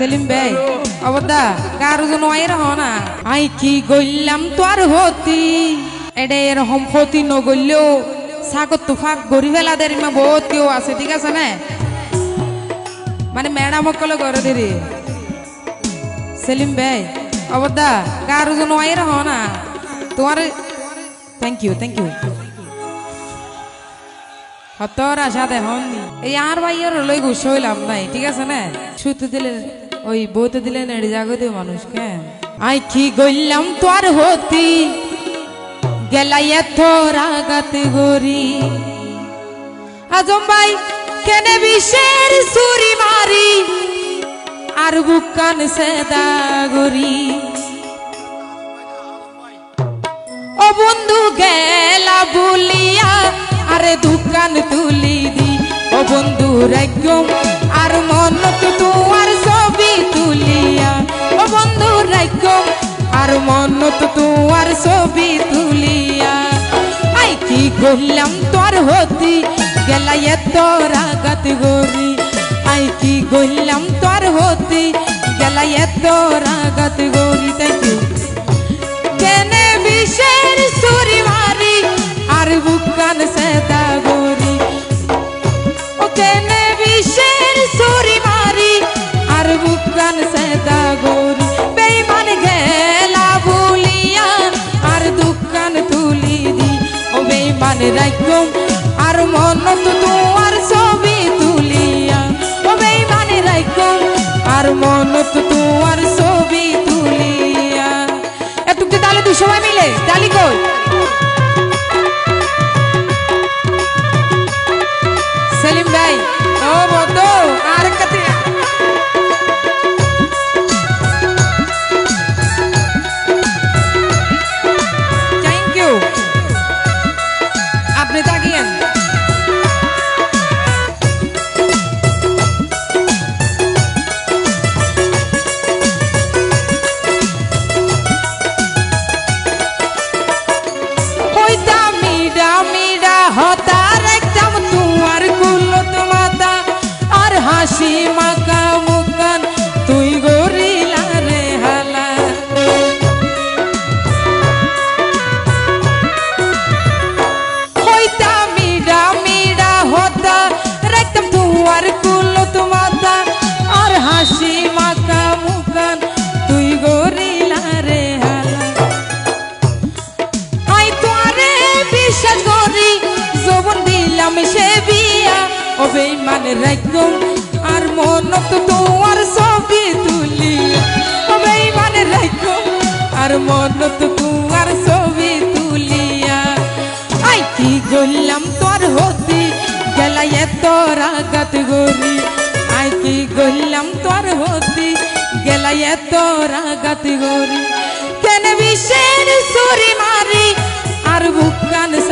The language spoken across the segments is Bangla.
সেলিম ভাই, অবদা, কার জন আইর হ না। আই কি গইলাম তোর হতি? এডে এরকম হতি নগইলেও সাগর তুফাক গড়ি ফেলাদের মা বহুত কেউ আছে, ঠিক আছে না? মানে ম্যাডাম অকলে করে দিদি সেলিম ভাই, অবদা, কার জন আইর হ না। তোমার থ্যাংক ইউ থ্যাংক ইউ হতর আশা দেখুন এই আর ভাইয়ের লই গুছ হইলাম নাই, ঠিক আছে না? শুতে দিলে ওই বইতে দিলে নেড়ে জাগো দিও মানুষকে আই কি গইলাম তোর হতি, গেলাই এত রাগাত গরি আজম ভাই কেনে বিষের সুরি মারি, আর বুকান সেদা গরি ও বন্ধু গেলা বলিয়া, আরে দোকান তুলি দি। ও বন্ধু রাজ্ঞম আর মন আর মন তো তোমার ছবি তুলিয়া। আই কি গইলাম তোর হতি গেলা এত রাগাত গরি আই কি গইলাম তোর হতি গেলা এত রাগাত গরি ইউ কেনে বিষের সুরি মারি, আর বুকান সেদা গরি ও কেনে বিষের সুরি মারি, আর বুকান সেদা রাখুম আর মন তো বেইমান রাখুম আর মন তো তোমার ছবি তুলি। বেইমান রাখুম আর মন তো তোমার ছবি তুলিয়া। কি গল্লাম তোর হতি গেলা এত রাগাত গরি আই কি গল্লাম তোর হতি গেলা এত রাগাত গরি কেন বিষের সুরি মারি, আর বুকান সেদা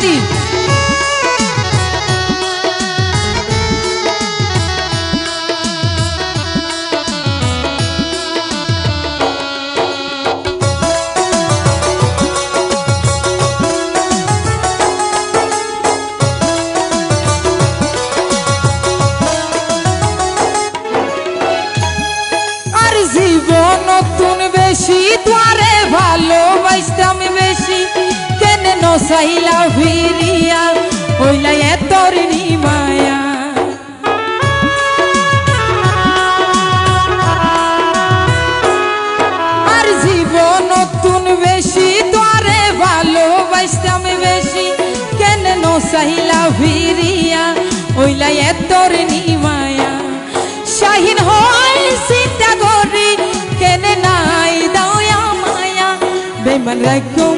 Jenny. কেন নসাইলা ফিরিয়া হইলা এতর মায়া। আর জীবন নতুন বেশি, তোরে ভালোবাসতাম বেশি। কেন নসাইলা ফিরিয়া হইলা এতর মায়া। শাহিন হয় চিন্তা করি কেনে নাই দাওয়া মায়া। বেমান রাখুম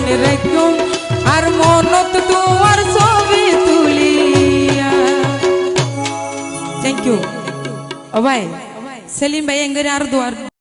বেইমান রাখুম আর মনত তোমার ছবি তুলিয়া। থ্যাংক ইউ ও ভাই সেলিম ভাই এঙ্গারে আর দোয়ার